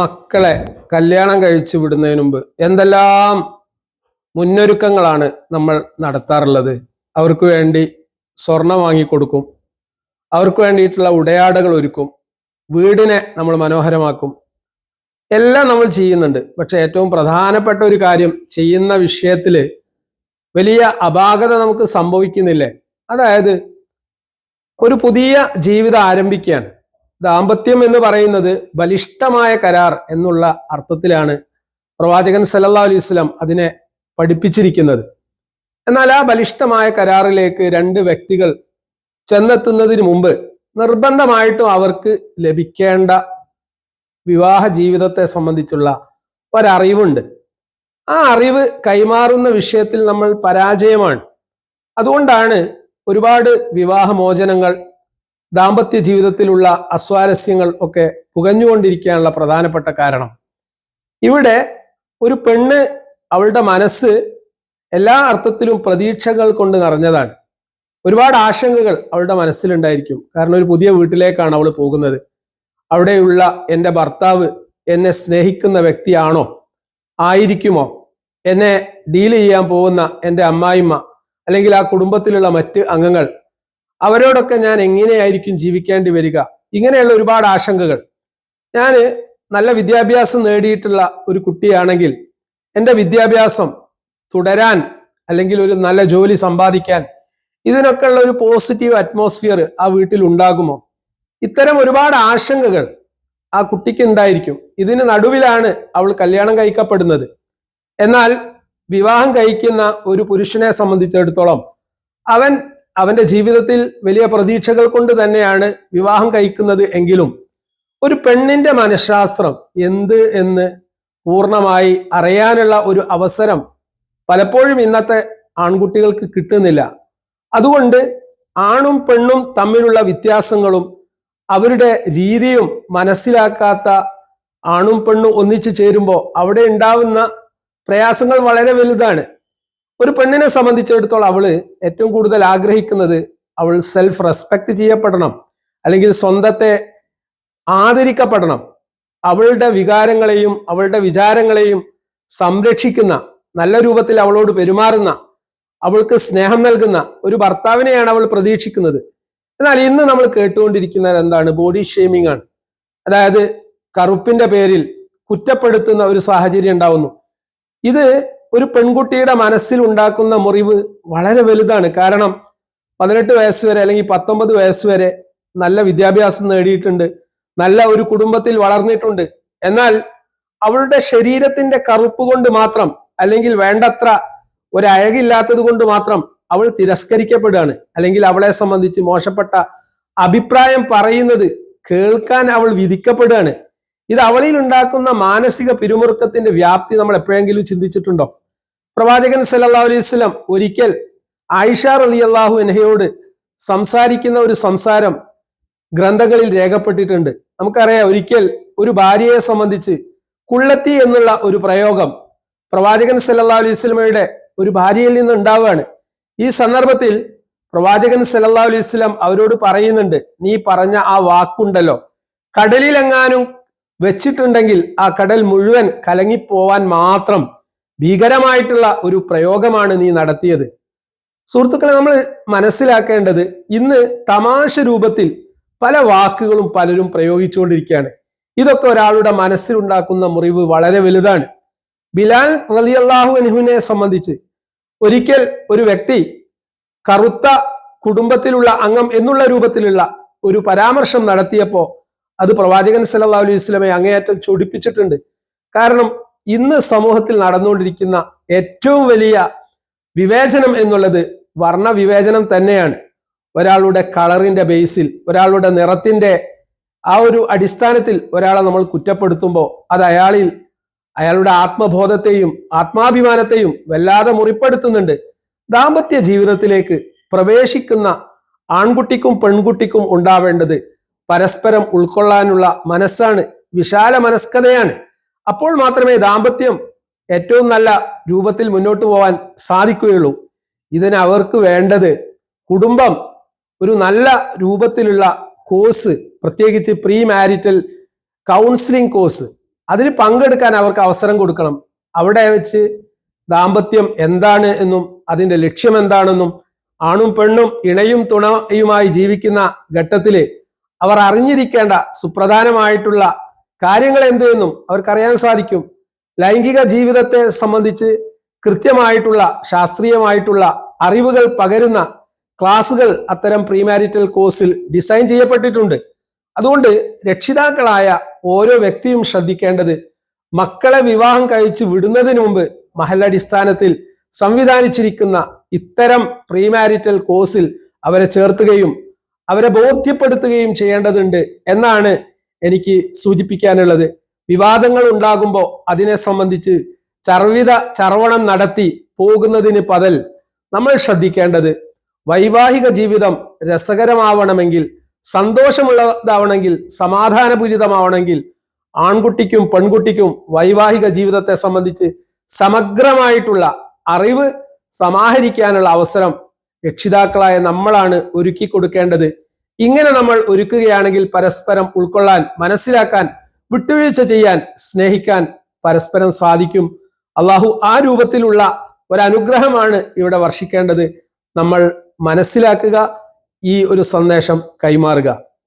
മക്കളെ കല്യാണം കഴിച്ചു വിടുന്നതിന് മുമ്പ് എന്തെല്ലാം മുന്നൊരുക്കങ്ങളാണ് നമ്മൾ നടത്താറുള്ളത്. അവർക്ക് വേണ്ടി സ്വർണം വാങ്ങിക്കൊടുക്കും. അവർക്ക് വേണ്ടിയിട്ടുള്ള ഉടയാടകൾ ഒരുക്കും. വീടിനെ നമ്മൾ മനോഹരമാക്കും. എല്ലാം നമ്മൾ ചെയ്യുന്നുണ്ട്. പക്ഷെ ഏറ്റവും പ്രധാനപ്പെട്ട ഒരു കാര്യം ചെയ്യുന്ന വിഷയത്തിൽ വലിയ അപാകത നമുക്ക് സംഭവിക്കുന്നില്ലേ? അതായത് ഒരു പുതിയ ജീവിതം ആരംഭിക്കുകയാണ്. ദാമ്പത്യം എന്ന് പറയുന്നത് ബലിഷ്ഠമായ കരാർ എന്നുള്ള അർത്ഥത്തിലാണ് പ്രവാചകൻ സല്ലല്ലാഹു അലൈഹി വസല്ലം അതിനെ പഠിപ്പിച്ചിരിക്കുന്നത്. എന്നാൽ ആ ബലിഷ്ഠമായ കരാറിലേക്ക് രണ്ട് വ്യക്തികൾ ചെന്നെത്തുന്നതിന് മുമ്പ് നിർബന്ധമായിട്ടും അവർക്ക് ലഭിക്കേണ്ട വിവാഹ ജീവിതത്തെ സംബന്ധിച്ചുള്ള ഒരറിവുണ്ട്. ആ അറിവ് കൈമാറുന്ന വിഷയത്തിൽ നമ്മൾ പരാജയമാണ്. അതുകൊണ്ടാണ് ഒരുപാട് വിവാഹമോചനങ്ങൾ ദാമ്പത്യ ജീവിതത്തിലുള്ള അസ്വാരസ്യങ്ങൾ ഒക്കെ പുകഞ്ഞുകൊണ്ടിരിക്കാനുള്ള പ്രധാനപ്പെട്ട കാരണം. ഇവിടെ ഒരു പെണ്ണ് അവളുടെ മനസ്സ് എല്ലാ അർത്ഥത്തിലും പ്രതീക്ഷകൾ കൊണ്ട് നിറഞ്ഞതാണ്. ഒരുപാട് ആശങ്കകൾ അവളുടെ മനസ്സിലുണ്ടായിരിക്കും. കാരണം ഒരു പുതിയ വീട്ടിലേക്കാണ് അവൾ പോകുന്നത്. അവിടെയുള്ള എന്റെ ഭർത്താവ് എന്നെ സ്നേഹിക്കുന്ന വ്യക്തിയാണോ? ആയിരിക്കുമോ? എന്നെ ഡീൽ ചെയ്യാൻ പോകുന്ന എന്റെ അമ്മായിമ്മ അല്ലെങ്കിൽ ആ കുടുംബത്തിലുള്ള മറ്റ് അംഗങ്ങൾ അവരോടൊക്കെ ഞാൻ എങ്ങനെയായിരിക്കും ജീവിക്കേണ്ടി വരിക? ഇങ്ങനെയുള്ള ഒരുപാട് ആശങ്കകൾ. ഞാൻ നല്ല വിദ്യാഭ്യാസം നേടിയിട്ടുള്ള ഒരു കുട്ടിയാണെങ്കിൽ എന്റെ വിദ്യാഭ്യാസം തുടരാൻ അല്ലെങ്കിൽ ഒരു നല്ല ജോലി സമ്പാദിക്കാൻ ഇതിനൊക്കെ ഉള്ള ഒരു പോസിറ്റീവ് അറ്റ്മോസ്ഫിയർ ആ വീട്ടിൽ ഉണ്ടാകുമോ? ഇത്തരം ഒരുപാട് ആശങ്കകൾ ആ കുട്ടിക്ക് ഉണ്ടായിരിക്കും. ഇതിന് നടുവിലാണ് അവൾ കല്യാണം കഴിക്കപ്പെടുന്നത്. എന്നാൽ വിവാഹം കഴിക്കുന്ന ഒരു പുരുഷനെ സംബന്ധിച്ചിടത്തോളം അവൻ അവന്റെ ജീവിതത്തിൽ വലിയ പ്രതീക്ഷകൾ കൊണ്ട് തന്നെയാണ് വിവാഹം കഴിക്കുന്നത് എങ്കിലും ഒരു പെണ്ണിന്റെ മനഃശാസ്ത്രം എന്ത് എന്ന് പൂർണമായി അറിയാനുള്ള ഒരു അവസരം പലപ്പോഴും ഇന്നത്തെ ആൺകുട്ടികൾക്ക് കിട്ടുന്നില്ല. അതുകൊണ്ട് ആണും പെണ്ണും തമ്മിലുള്ള വ്യത്യാസങ്ങളും അവരുടെ രീതിയും മനസ്സിലാക്കാത്ത ആണും പെണ്ണും ഒന്നിച്ചു ചേരുമ്പോൾ അവിടെ ഉണ്ടാവുന്ന പ്രയാസങ്ങൾ വളരെ വലുതാണ്. ഒരു പെണ്ണിനെ സംബന്ധിച്ചിടത്തോളം അവൾ ഏറ്റവും കൂടുതൽ ആഗ്രഹിക്കുന്നത് അവൾ സെൽഫ് റെസ്പെക്ട് ചെയ്യപ്പെടണം. അല്ലെങ്കിൽ സ്വന്തത്തെ ആദരിക്കപ്പെടണം. അവളുടെ വികാരങ്ങളെയും അവളുടെ വിചാരങ്ങളെയും സംരക്ഷിക്കുന്ന നല്ല രൂപത്തിൽ അവളോട് പെരുമാറുന്ന അവൾക്ക് സ്നേഹം നൽകുന്ന ഒരു ഭർത്താവിനെയാണ് അവൾ പ്രതീക്ഷിക്കുന്നത്. എന്നാൽ ഇന്ന് നമ്മൾ കേട്ടുകൊണ്ടിരിക്കുന്നത് എന്താണ്? ബോഡി ഷേമിംഗ് ആണ്. അതായത് കറുപ്പിന്റെ പേരിൽ കുറ്റപ്പെടുത്തുന്ന ഒരു സാഹചര്യം ഉണ്ടാവുന്നു. ഇത് ഒരു പെൺകുട്ടിയുടെ മനസ്സിൽ ഉണ്ടാക്കുന്ന മുറിവ് വളരെ വലുതാണ്. കാരണം പതിനെട്ട് വയസ്സ് വരെ അല്ലെങ്കിൽ പത്തൊമ്പത് വയസ്സ് വരെ നല്ല വിദ്യാഭ്യാസം നേടിയിട്ടുണ്ട്. നല്ല ഒരു കുടുംബത്തിൽ വളർന്നിട്ടുണ്ട്. എന്നാൽ അവളുടെ ശരീരത്തിന്റെ കറുപ്പ് കൊണ്ട് മാത്രം അല്ലെങ്കിൽ വേണ്ടത്ര ഒരു അഴകില്ലാത്തത് കൊണ്ട് മാത്രം അവൾ തിരസ്കരിക്കപ്പെടുകയാണ്. അല്ലെങ്കിൽ അവളെ സംബന്ധിച്ച് മോശപ്പെട്ട അഭിപ്രായം പറയുന്നത് കേൾക്കാൻ അവൾ വിധിക്കപ്പെടുകയാണ്. ഇത് അവളിൽ ഉണ്ടാക്കുന്ന മാനസിക പിരിമുറുക്കത്തിന്റെ വ്യാപ്തി നമ്മൾ എപ്പോഴെങ്കിലും ചിന്തിച്ചിട്ടുണ്ടോ? പ്രവാചകൻ സല്ലല്ലാഹു അലൈഹി സ്വലം ഒരിക്കൽ ആയിഷ അലി അള്ളാഹു എനഹയോട് സംസാരിക്കുന്ന ഒരു സംസാരം ഗ്രന്ഥങ്ങളിൽ രേഖപ്പെട്ടിട്ടുണ്ട്. നമുക്കറിയാം ഒരിക്കൽ ഒരു ഭാര്യയെ സംബന്ധിച്ച് കുള്ളത്തി എന്നുള്ള ഒരു പ്രയോഗം പ്രവാചകൻ സല്ലല്ലാഹു അലൈഹി സ്വലമയുടെ ഒരു ഭാര്യയിൽ നിന്ന് ഉണ്ടാവുകയാണ് ഈ സന്ദർഭത്തിൽ പ്രവാചകൻ സല്ലല്ലാഹു അലൈഹി സ്വലം അവരോട് പറയുന്നുണ്ട് നീ പറഞ്ഞ ആ വാക്കുണ്ടല്ലോ. കടലിലെങ്ങാനും വെച്ചിട്ടുണ്ടെങ്കിൽ ആ കടൽ മുഴുവൻ കലങ്ങിപ്പോവാൻ മാത്രം ഭീകരമായിട്ടുള്ള ഒരു പ്രയോഗമാണ് നീ നടത്തിയത്. സുഹൃത്തുക്കളെ നമ്മൾ മനസ്സിലാക്കേണ്ടത് ഇന്ന് തമാശ രൂപത്തിൽ പല വാക്കുകളും പലരും പ്രയോഗിച്ചുകൊണ്ടിരിക്കുകയാണ്. ഇതൊക്കെ ഒരാളുടെ മനസ്സിലുണ്ടാക്കുന്ന മുറിവ് വളരെ വലുതാണ്. ബിലാൽ റലി അള്ളാഹു അനുഹുവിനെ സംബന്ധിച്ച് ഒരിക്കൽ ഒരു വ്യക്തി കറുത്ത കുടുംബത്തിലുള്ള അംഗം എന്നുള്ള രൂപത്തിലുള്ള ഒരു പരാമർശം നടത്തിയപ്പോ അത് പ്രവാചകൻ സല്ലല്ലാഹു അലൈഹി സ്വലമെ അങ്ങേയറ്റം ചൊടിപ്പിച്ചിട്ടുണ്ട്. കാരണം ഇന്ന് സമൂഹത്തിൽ നടന്നുകൊണ്ടിരിക്കുന്ന ഏറ്റവും വലിയ വിവേചനം എന്നുള്ളത് വർണ വിവേചനം തന്നെയാണ്. ഒരാളുടെ കളറിന്റെ ബേസിൽ ഒരാളുടെ നിറത്തിന്റെ ആ ഒരു അടിസ്ഥാനത്തിൽ ഒരാളെ നമ്മൾ കുറ്റപ്പെടുത്തുമ്പോൾ അത് അയാളിൽ അയാളുടെ ആത്മബോധത്തെയും ആത്മാഭിമാനത്തെയും വല്ലാതെ മുറിപ്പെടുത്തുന്നുണ്ട്. ദാമ്പത്യ ജീവിതത്തിലേക്ക് പ്രവേശിക്കുന്ന ആൺകുട്ടിക്കും പെൺകുട്ടിക്കും ഉണ്ടാവേണ്ടത് പരസ്പരം ഉൾക്കൊള്ളാനുള്ള മനസ്സാണ് വിശാല മനസ്കതയാണ്. അപ്പോൾ മാത്രമേ ദാമ്പത്യം ഏറ്റവും നല്ല രൂപത്തിൽ മുന്നോട്ട് പോകാൻ സാധിക്കുകയുള്ളൂ. ഇതിന് അവർക്ക് വേണ്ടത് കുടുംബം ഒരു നല്ല രൂപത്തിലുള്ള കോഴ്സ് പ്രത്യേകിച്ച് പ്രീ മാരിറ്റൽ കൗൺസിലിംഗ് കോഴ്സ്. അതിൽ പങ്കെടുക്കാൻ അവർക്ക് അവസരം കൊടുക്കണം. അവിടെ വെച്ച് ദാമ്പത്യം എന്താണ് എന്നും അതിന്റെ ലക്ഷ്യം എന്താണെന്നും ആണും പെണ്ണും ഇണയും തുണയുമായി ജീവിക്കുന്ന ഘട്ടത്തിൽ അവർ അറിഞ്ഞിരിക്കേണ്ട സുപ്രധാനമായിട്ടുള്ള കാര്യങ്ങൾ എന്ത് എന്നും അവർക്കറിയാൻ സാധിക്കും. ലൈംഗിക ജീവിതത്തെ സംബന്ധിച്ച് കൃത്യമായിട്ടുള്ള ശാസ്ത്രീയമായിട്ടുള്ള അറിവുകൾ പകരുന്ന ക്ലാസുകൾ അത്തരം പ്രീമാരിറ്റൽ കോഴ്സിൽ ഡിസൈൻ ചെയ്യപ്പെട്ടിട്ടുണ്ട്. അതുകൊണ്ട് രക്ഷിതാക്കളായ ഓരോ വ്യക്തിയും ശ്രദ്ധിക്കേണ്ടത് മക്കളെ വിവാഹം കഴിച്ചു വിടുന്നതിന് മുമ്പ് മഹലടിസ്ഥാനത്തിൽ സംവിധാനിച്ചിരിക്കുന്ന ഇത്തരം പ്രീമാരിറ്റൽ കോഴ്സിൽ അവരെ ചേർത്തുകയും അവരെ ബോധ്യപ്പെടുത്തുകയും ചെയ്യേണ്ടതുണ്ട് എന്നാണ് എനിക്ക് സൂചിപ്പിക്കാനുള്ളത്. വിവാദങ്ങൾ ഉണ്ടാകുമ്പോൾ അതിനെ സംബന്ധിച്ച് ചർവിത ചർവണം നടത്തി പോകുന്നതിന് പതൽ നമ്മൾ ശ്രദ്ധിക്കേണ്ടത് വൈവാഹിക ജീവിതം രസകരമാവണമെങ്കിൽ സന്തോഷമുള്ളതാവണമെങ്കിൽ സമാധാനപൂരിതമാവണമെങ്കിൽ ആൺകുട്ടിക്കും പെൺകുട്ടിക്കും വൈവാഹിക ജീവിതത്തെ സംബന്ധിച്ച് സമഗ്രമായിട്ടുള്ള അറിവ് സമാഹരിക്കാനുള്ള അവസരം രക്ഷിതാക്കളായ നമ്മളാണ് ഒരുക്കി കൊടുക്കേണ്ടത്. ഇങ്ങനെ നമ്മൾ ഒരുക്കുകയാണെങ്കിൽ പരസ്പരം ഉൾക്കൊള്ളാൻ മനസ്സിലാക്കാൻ വിട്ടുവീഴ്ച ചെയ്യാൻ സ്നേഹിക്കാൻ പരസ്പരം സാധിക്കും. അള്ളാഹു ആ രൂപത്തിലുള്ള ഒരനുഗ്രഹമാണ് ഇവിടെ വർഷിക്കേണ്ടത്. നമ്മൾ മനസ്സിലാക്കുക ഈ ഒരു സന്ദേശം കൈമാറുക.